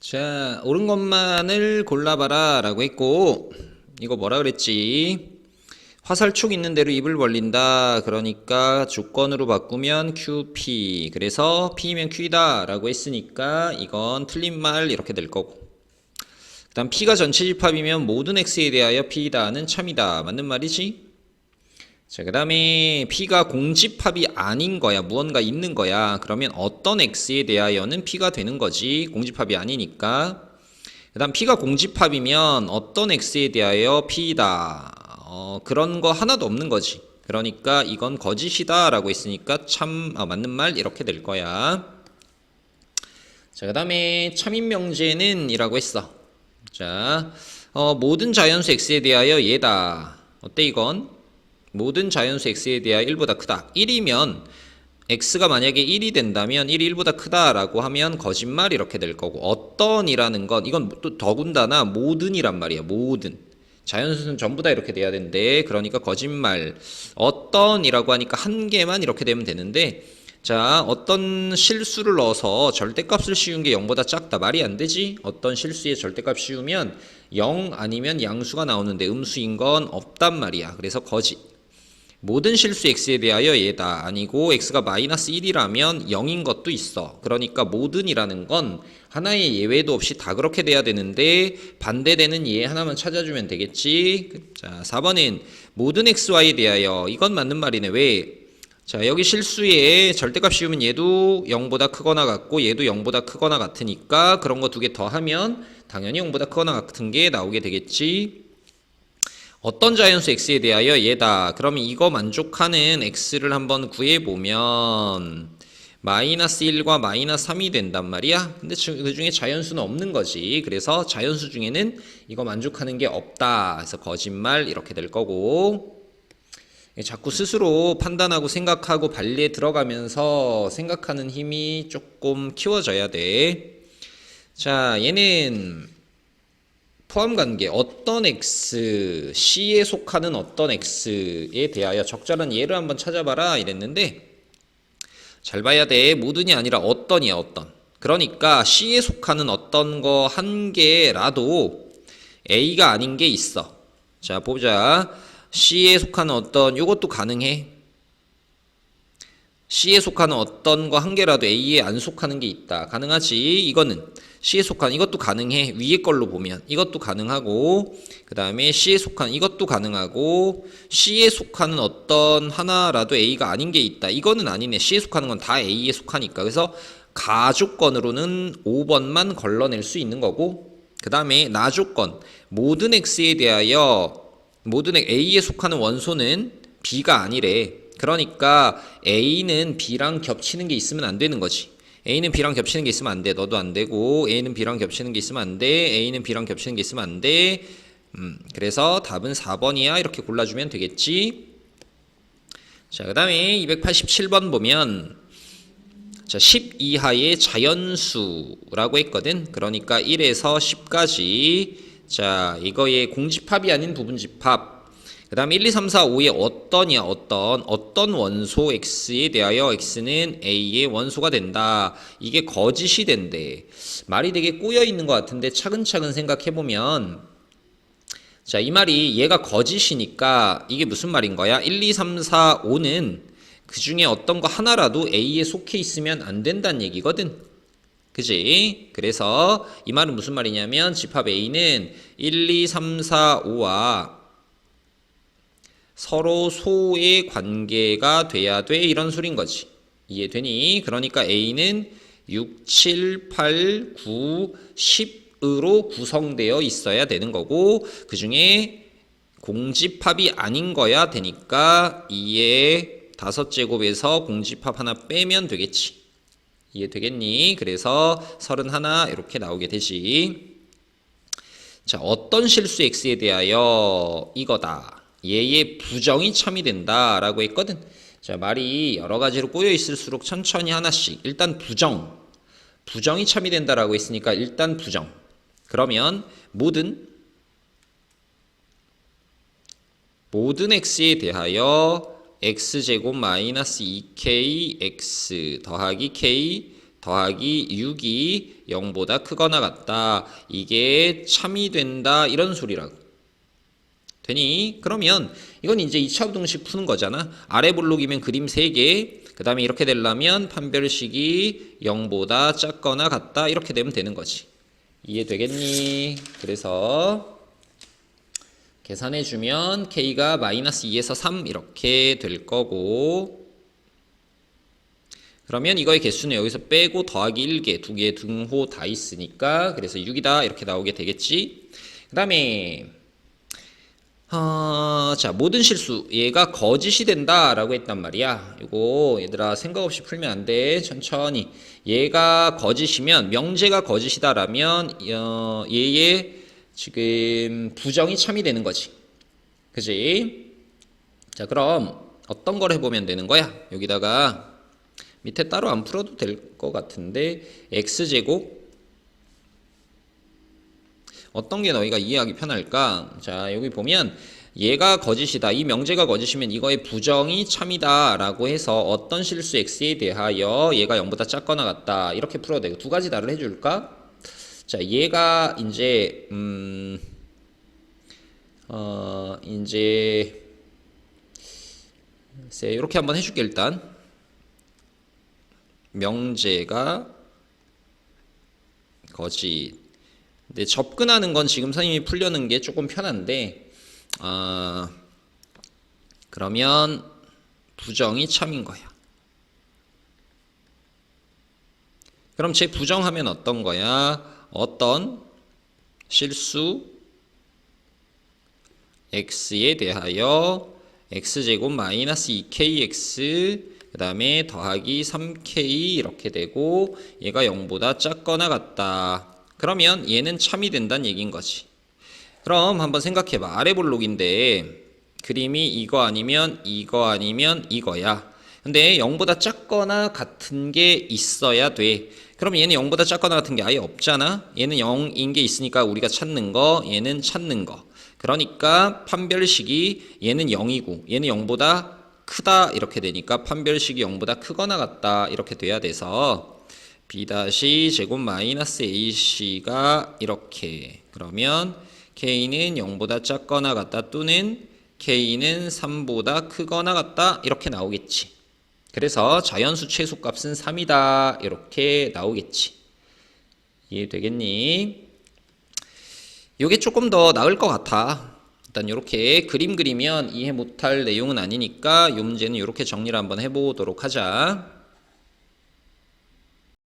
자, 옳은 것만을 골라봐라 라고 했고, 이거 뭐라 그랬지? 화살촉 있는 대로 입을 벌린다. 그러니까 주권으로 바꾸면 QP. 그래서 P면 Q이다 라고 했으니까 이건 틀린 말 이렇게 될 거고. 그 다음 P가 전체 집합이면 모든 X에 대하여 P다는 참이다. 맞는 말이지? 자, 그 다음에 P가 공집합이 아닌 거야. 무언가 있는 거야. 그러면 어떤 X에 대하여는 P가 되는 거지. 공집합이 아니니까. 그 다음 P가 공집합이면 어떤 X에 대하여 P다. 어, 그런 거 하나도 없는 거지. 그러니까 이건 거짓이다 라고 했으니까 참, 아, 맞는 말 이렇게 될 거야. 자, 그 다음에 참인명제는 이라고 했어. 자, 어, 모든 자연수 X에 대하여 얘다. 어때 이건? 모든 자연수 x에 대하여 1보다 크다. 1이면 x가 만약에 1이 된다면 1이 1보다 크다라고 하면 거짓말 이렇게 될 거고 어떤이라는 건 이건 또 더군다나 모든이란 말이야. 모든. 자연수는 전부 다 이렇게 돼야 되는데 그러니까 거짓말. 어떤이라고 하니까 한 개만 이렇게 되면 되는데 자, 어떤 실수를 넣어서 절대값을 씌운 게 0보다 작다. 말이 안 되지? 어떤 실수에 절대값 씌우면 0 아니면 양수가 나오는데 음수인 건 없단 말이야. 그래서 거짓. 모든 실수 x에 대하여 얘다 아니고 x가 마이너스 1이라면 0인 것도 있어. 그러니까 모든이라는 건 하나의 예외도 없이 다 그렇게 돼야 되는데 반대되는 예 하나만 찾아주면 되겠지. 자, 4번은 모든 xy에 대하여 이건 맞는 말이네. 왜? 자, 여기 실수에 절대값 씌우면 얘도 0보다 크거나 같고 얘도 0보다 크거나 같으니까 그런 거 두 개 더하면 당연히 0보다 크거나 같은 게 나오게 되겠지. 어떤 자연수 x에 대하여 얘다. 그러면 이거 만족하는 x를 한번 구해보면 마이너스 1과 마이너스 3이 된단 말이야. 근데 그 중에 자연수는 없는 거지. 그래서 자연수 중에는 이거 만족하는 게 없다. 그래서 거짓말 이렇게 될 거고. 자꾸 스스로 판단하고 생각하고 발리에 들어가면서 생각하는 힘이 조금 키워져야 돼. 자, 얘는 포함 관계 어떤 x c에 속하는 어떤 x에 대하여 적절한 예를 한번 찾아봐라 이랬는데 잘 봐야 돼. 모든이 아니라 어떤이야 어떤. 그러니까 c에 속하는 어떤 거 한 개라도 a가 아닌 게 있어. 자 보자. C에 속하는 어떤 요것도 가능해 c에 속하는 어떤 거 한 개라도 a에 안 속하는 게 있다. 가능하지. 이거는 C에 속한 이것도 가능해. 위에 걸로 보면 이것도 가능하고 그 다음에 C에 속한 이것도 가능하고 C에 속하는 어떤 하나라도 A가 아닌 게 있다. 이거는 아니네. C에 속하는 건 다 A에 속하니까. 그래서 가조건으로는 5번만 걸러낼 수 있는 거고 그 다음에 나조건 모든 X에 대하여 모든 A에 속하는 원소는 B가 아니래 그러니까 A는 B랑 겹치는 게 있으면 안 되는 거지 A는 B랑 겹치는 게 있으면 안 돼. 너도 안 되고 A는 B랑 겹치는 게 있으면 안 돼. A는 B랑 겹치는 게 있으면 안 돼. 음, 그래서 답은 4번이야. 이렇게 골라주면 되겠지. 자, 그 다음에 287번 보면 자, 10 이하의 자연수라고 했거든. 그러니까 1에서 10까지 자, 이거의 공집합이 아닌 부분집합 그 다음 1, 2, 3, 4, 5의 어떤이야 어떤? 어떤 원소 x에 대하여 x는 a의 원소가 된다. 이게 거짓이 된대. 말이 되게 꼬여 있는 것 같은데 차근차근 생각해보면 자 이 말이 얘가 거짓이니까 이게 무슨 말인 거야? 1, 2, 3, 4, 5는 그 중에 어떤 거 하나라도 a에 속해 있으면 안 된다는 얘기거든. 그지? 그래서 이 말은 무슨 말이냐면 집합 a는 1, 2, 3, 4, 5와 서로 소의 관계가 돼야 돼 이런 소린 거지. 이해되니? 그러니까 A는 6, 7, 8, 9, 10으로 구성되어 있어야 되는 거고 그 중에 공집합이 아닌 거야 되니까 2의 다섯 제곱에서 공집합 하나 빼면 되겠지. 이해되겠니? 그래서 31 이렇게 나오게 되지. 자, 어떤 실수 x에 대하여 이거다. 얘의 부정이 참이 된다라고 했거든. 자, 말이 여러 가지로 꼬여 있을수록 천천히 하나씩. 일단 부정. 부정이 참이 된다라고 했으니까 일단 부정. 그러면 모든 모든 x에 대하여 x제곱 마이너스 2kx 더하기 k 더하기 6이 0보다 크거나 같다. 이게 참이 된다. 이런 소리라고. 되니? 그러면 이건 이제 2차 부등식 푸는 거잖아. 아래 볼록이면 그림 3개. 그 다음에 이렇게 되려면 판별식이 0보다 작거나 같다. 이렇게 되면 되는 거지. 이해되겠니? 그래서 계산해주면 k가 마이너스 2에서 3 이렇게 될 거고 그러면 이거의 개수는 여기서 빼고 더하기 1개, 2개, 등호 다 있으니까 그래서 6이다 이렇게 나오게 되겠지. 그 다음에 어, 자 모든 실수 얘가 거짓이 된다 라고 했단 말이야. 이거 얘들아 생각 없이 풀면 안 돼. 천천히 얘가 거짓이면 명제가 거짓이다라면 어, 얘의 지금 부정이 참이 되는 거지. 그지? 자 그럼 어떤 걸 해보면 되는 거야? 여기다가 밑에 따로 안 풀어도 될 것 같은데 x제곱 어떤 게 너희가 이해하기 편할까? 자 여기 보면 얘가 거짓이다. 이 명제가 거짓이면 이거의 부정이 참이다 라고 해서 어떤 실수 x에 대하여 얘가 0보다 작거나 같다 이렇게 풀어도 되고 두 가지 다를 해 줄까? 자 얘가 이제 음 어, 이제 글쎄 이렇게 한번 해 줄게 일단 명제가 거짓. 근데 접근하는 건 지금 선생님이 풀려는 게 조금 편한데, 아 그러면 부정이 참인 거야. 그럼 제 부정하면 어떤 거야? 어떤 실수 x에 대하여 x제곱 마이너스 2kx 그 다음에 더하기 3k 이렇게 되고 얘가 0보다 작거나 같다. 그러면 얘는 참이 된다는 얘기인 거지. 그럼 한번 생각해봐. 아래 볼록인데 그림이 이거 아니면 이거 아니면 이거야. 근데 0보다 작거나 같은 게 있어야 돼. 그럼 얘는 0보다 작거나 같은 게 아예 없잖아. 얘는 0인 게 있으니까 우리가 찾는 거, 얘는 찾는 거. 그러니까 판별식이 얘는 0이고 얘는 0보다 크다 이렇게 되니까 판별식이 0보다 크거나 같다 이렇게 돼야 돼서 b 다시 마이너스 ac가 이렇게 그러면 k는 0보다 작거나 같다 또는 k는 3보다 크거나 같다 이렇게 나오겠지. 그래서 자연수 최소값은 3이다 이렇게 나오겠지. 이해되겠니? 이게 조금 더 나을 것 같아. 일단 이렇게 그림 그리면 이해 못할 내용은 아니니까 이 문제는 이렇게 정리를 한번 해보도록 하자.